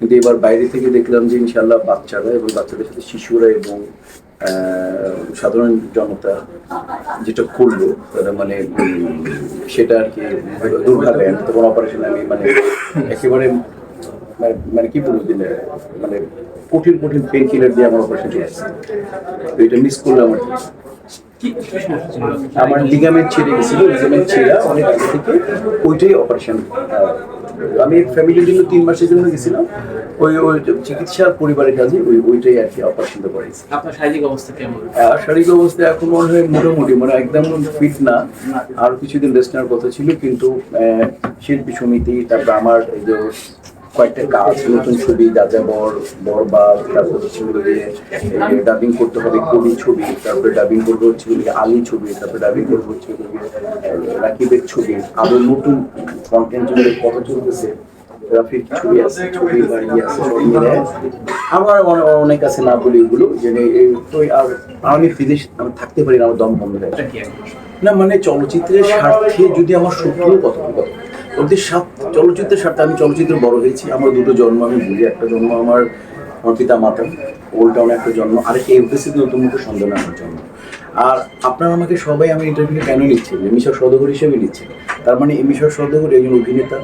কিন্তু এবার বাইরে থেকে দেখলাম যে ইনশাল্লাহ বাচ্চারা এবং বাচ্চাদের সাথে শিশুরা এবং সাধারণ জনতা যেটা করল তারা মানে সেটা আর কি দুর্ভাগ্য। তোমার অপারেশন আমি মানে একেবারে মানে- মানে কি বলব যে মানে কঠিন কঠিন পেন কিলার দিয়ে আমার অপারেশন চলেছে তো এটা মিস করলাম আর আমার লিগামেন্ট ছেড়ে গেছিল লিগামেন্ট ছিঁড়া অনেক আগে থেকে ওইটাই অপারেশন আমি ফ্যামিলির জন্য তিন মাসের জন্য গেছিলাম। ওই ওই চিকিৎসার পরিবারের কাজে ওই ওইটাই আর কি অপারেশনটা করেছি। আপনার শারীরিক অবস্থা কেমন? শারীরিক অবস্থা এখন মনে হয় মোটামুটি মানে একদম ফিট না। আর কিছুদিন রেস্ট নেওয়ার কথা ছিল কিন্তু শিল্পী সমিতি তারপর আমার এই যে কয়েকটা কাজ নতুন ছবি রাজা বর বরবাদ তারপর হচ্ছে গিয়ে ডাবিং করতে হবে কবি ছবি তারপরে ডাবিং করব হচ্ছে গিয়ে আলী ছবি তারপরে ডাবিং করব হচ্ছে রাকিবের ছবি আরও নতুন কন্টেন্ট জন্য কথা চলতেছে রাফির ছবি আছে ছবি বাড়ি আছে সব মিলে আমার অনে- অনেক আছে না বলি এগুলো যে এই তো আর আমি বিদেশ আমি থাকতে পারি না আমার দম বন্ধ হয়ে? না মানে চলচ্চিত্রের স্বার্থে যদি আমার শত্রু কত কত ওদের স্বার্থ চলচ্চিত্রের সাথে আমি চলচ্চিত্রে বড় হয়েছি। আমার দুটো জন্ম, আমি বুঝি একটা জন্ম, আমার আমার পিতা মাতা ওল্ড টাউনে একটা জন্ম আরেকটা এমপিসিতে নতুন মুখে সন্ধান আমার জন্ম। আর আপনারা আমাকে সবাই আমি ইন্টারভিউ কেন নিচ্ছেন? এমিশর সদগর হিসেবে নিচ্ছেন। তার মানে এমিশর সদগর একজন অভিনেতা,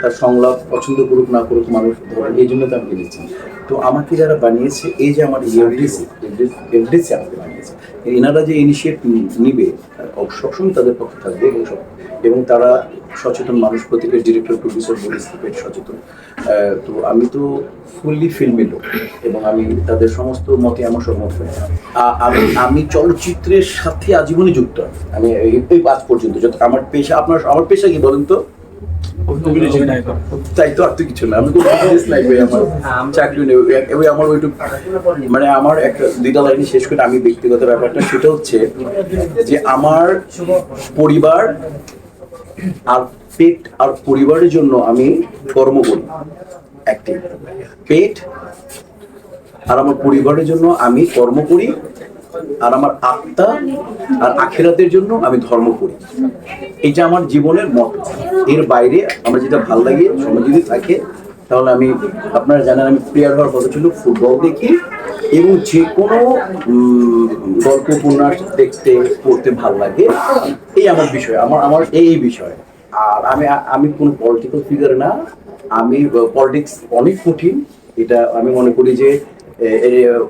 তার সংলাপ পছন্দ করুক, না করুক, মানুষ ধরেন, এই জন্য তো আমি নিচ্ছি তো আমাকে যারা বানিয়েছে, এই যে আমার এফডিসি এফডিসি আমাকে বানিয়েছে, এনারা যে ইনিশিয়েট নিবে সবসময় তাদের পক্ষে থাকবে এবং এবং তারা সচেতন মানুষ, প্রত্যেকের ডিরেক্টর প্রডিউসার বলিস সচেতন। তো আমি তো ফুললি ফিল্মের লোক, এবং আমি তাদের সমস্ত মতে আমার সম্মত আমি আমি চলচ্চিত্রের সাথে আজীবনই যুক্ত আমি এই- আজ পর্যন্ত, যত আমার পেশা, আপনার, আমার পেশা কি বলেন তো। তাই তো আর তো কিছু না। আমি কোনো বিজনেস নাই ভাই আমার চাকরি নেই। ওই- ওই আমার ওইটুকু মানে আমার একটা দুইটা লাইনে শেষ করে আমি ব্যক্তিগত ব্যাপারটা সেটা হচ্ছে যে আমার পরিবার আর পেট আর পরিবারের জন্য আমি কর্ম করি একটি। পেট আর আমার পরিবারের জন্য আমি কর্ম করি আর আমার আত্মা আর আখেরাতের জন্য আমি ধর্ম করি। এটা আমার জীবনের মত, এর বাইরে আমার যেটা ভালো লাগে, সময় যদি থাকে, তাহলে আমি, আপনারা জানেন আমি প্লেয়ার হওয়ার কথা ছিল ফুটবল দেখি এবং যে কোনো গল্প, উপন্যাস দেখতে, পড়তে ভালো লাগে। এই আমার বিষয়, আমার আমার এই বিষয়। আর আমি আমি কোনো পলিটিক্যাল ফিগার না। আমি পলিটিক্স অনেক কঠিন। এটা আমি মনে করি যে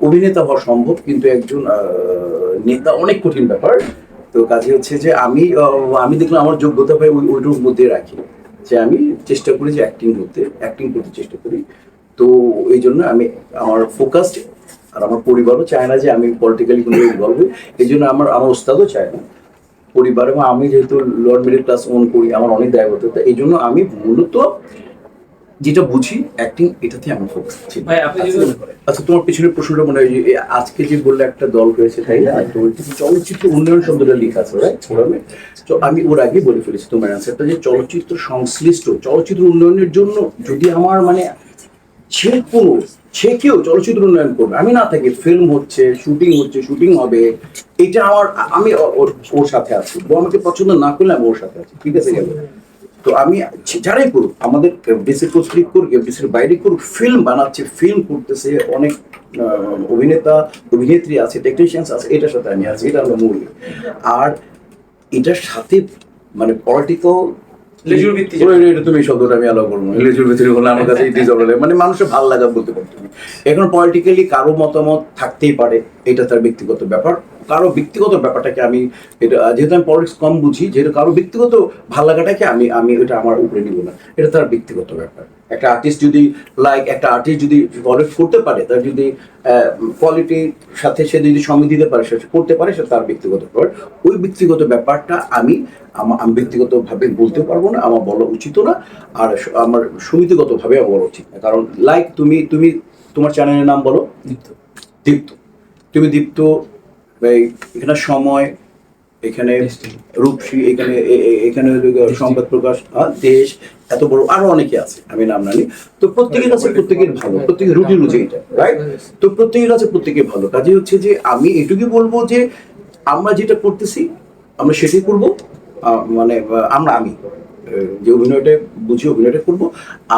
অভিনেতা হওয়া সম্ভব, কিন্তু একজন নেতা অনেক কঠিন ব্যাপার। তো কাজে হচ্ছে যে আমি আমি দেখলাম আমার যোগ্যতা পাই ওই ওইটুর মধ্যে রাখি। যে আমি চেষ্টা করি যে অ্যাক্টিং করতে অ্যাক্টিং করতে চেষ্টা করি। তো এই জন্য আমি আমার ফোকাসড আর আমার পরিবারও চায় না যে আমি পলিটিক্যালি কোনো ইনভলভ হই। এই জন্য আমার আমার ওস্তাদও চায় না। পরিবার এবং আমি যেহেতু লোয়ার মিডল ক্লাস ওন করি, আমার অনেক দায়বদ্ধতা। এই জন্য আমি মূলত যেটা বুঝি অ্যাক্টিং এটাতে আমার ফোকাস ছিল ভাই আপনি যদি আচ্ছা তোমার পিছনের প্রশ্নটা মনে হয় আজকে যে বললে একটা দল হয়েছে তাই না? তো চলচ্চিত্র উন্নয়ন শব্দটা লেখা আছে রাইট ফোরামে তো আমি ওর আগে বলে ফেলেছি তোমার অ্যান্সারটা যে চলচ্চিত্র সংশ্লিষ্ট চলচ্চিত্র উন্নয়নের জন্য যদি আমার মানে সে কোনো সে কেউ চলচ্চিত্র উন্নয়ন করবে আমি না থাকি ফিল্ম হচ্ছে শুটিং হচ্ছে শুটিং হবে এটা আমার আমি ওর ওর সাথে আছি। ও আমাকে পছন্দ না করলে আমি ওর সাথে আছি ঠিক আছে? গেল তো আমি যারাই করুক আমাদের এফডিসি কর্তৃক করুক এফডিসির বাইরে করুক ফিল্ম বানাচ্ছে ফিল্ম করতেছে অনেক অভিনেতা অভিনেত্রী আছে টেকনিশিয়ানস আছে এটার সাথে আমি আছি এটা হলো মূল আর এটার সাথে মানে পলিটিক্যাল তুমি শব্দটা আমি করব লেজুর হলে আমার কাছে ইট ইজ মানে মানুষের ভালো লাগা বলতে পারো তুমি এখন পলিটিক্যালি কারও মতামত থাকতেই পারে এটা তার ব্যক্তিগত ব্যাপার। কারও ব্যক্তিগত ব্যাপারটাকে আমি এটা যেহেতু আমি পলিটিক্স কম বুঝি যেহেতু কারও ব্যক্তিগত ভালো লাগাটাকে আমি আমি এটা আমার উপরে নিব না। এটা তার ব্যক্তিগত ব্যাপার। একটা আর্টিস্ট যদি লাইক একটা আর্টিস্ট যদি ফলোট করতে পারে তার যদি কোয়ালিটির সাথে সে যদি সঙ্গে দিতে পারে সে করতে পারে সেটা তার ব্যক্তিগত ব্যাপার ওই ব্যক্তিগত ব্যাপারটা আমি আমা- ব্যক্তিগতভাবে বলতে পারব না আমার বলা উচিত না আর আমার সমিতিগতভাবে বলা উচিত না। কারণ লাইক তুমি তুমি তোমার চ্যানেলের নাম বলো। দীপ্ত। দীপ্ত। তুমি দীপ্ত এখানে সময় এখানে রূপসী এখানে এখানে সংবাদ প্রকাশ দেশ এত বড় আরও অনেকে আছে আমি নাম তো প্রত্যেকের কাছে প্রত্যেকের ভালো প্রত্যেকের রুটি রাইট তো প্রত্যেকের কাছে প্রত্যেকের ভালো। কাজে হচ্ছে যে আমি এটুকুই বলব যে আমরা যেটা করতেছি আমরা সেটাই করব মানে আমরা আমি যে অভিনয়টা বুঝে অভিনয়টা করব।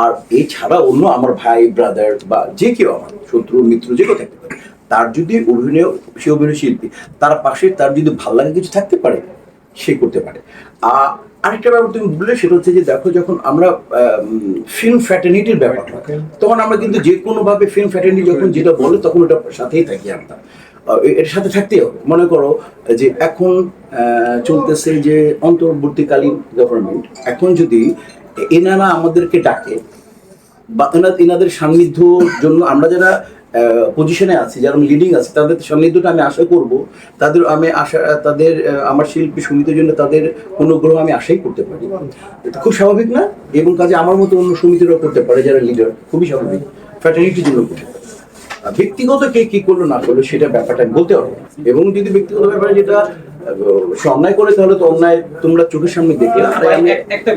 আর এছাড়া অন্য আমার ভাই ব্রাদার বা যে কেউ আমার শত্রু মিত্র যে কেউ থাকতে পারে। তার যদি অভিনয় সে অভিনয় শিল্পী তার পাশে তার যদি ভালো লাগে কিছু থাকতে পারে সে করতে পারে। আর আরেকটা ব্যাপার তুমি বললে সেটা হচ্ছে যে দেখো যখন আমরা ফিল্ম ফ্যাটার্নিটির ব্যাপার হয়, তখন আমরা কিন্তু যে কোনো ভাবে ফিল্ম ফ্যাটার্নিটি যখন যেটা বলে তখন ওটা সাথেই থাকি আমরা। এর সাথে থাকতেই হবে। মনে করো যে এখন আহ, চলতেছে যে অন্তর্বর্তীকালীন গভর্নমেন্ট এখন যদি এনারা আমাদেরকে ডাকে বা এনা- এনাদের সান্নিধ্যর জন্য আমরা যারা পজিশনে আছি, যারা লিডিং আছে, তাদের সান্নিধ্যটা আমি আশা করব। তাদের আমি আশা, তাদের আমার শিল্পী সমিতির জন্য তাদের অনুগ্রহ আমি আশাই করতে পারি। খুব স্বাভাবিক না? এবং কাজে আমার মতো অন্য সমিতিরাও করতে পারে যারা লিডার খুবই স্বাভাবিক। ফ্যাটার্নিটির জন্য করতে পারে। ব্যক্তিগত কে কি করল, না করল, সেটা ব্যাপারটা আমি বলতে পারব এবং যদি ব্যক্তিগত ব্যাপারে যেটা অন্যায় করে, তাহলে তো অন্যায় তোমরা চোখের সামনে দেখলে। আমি একটা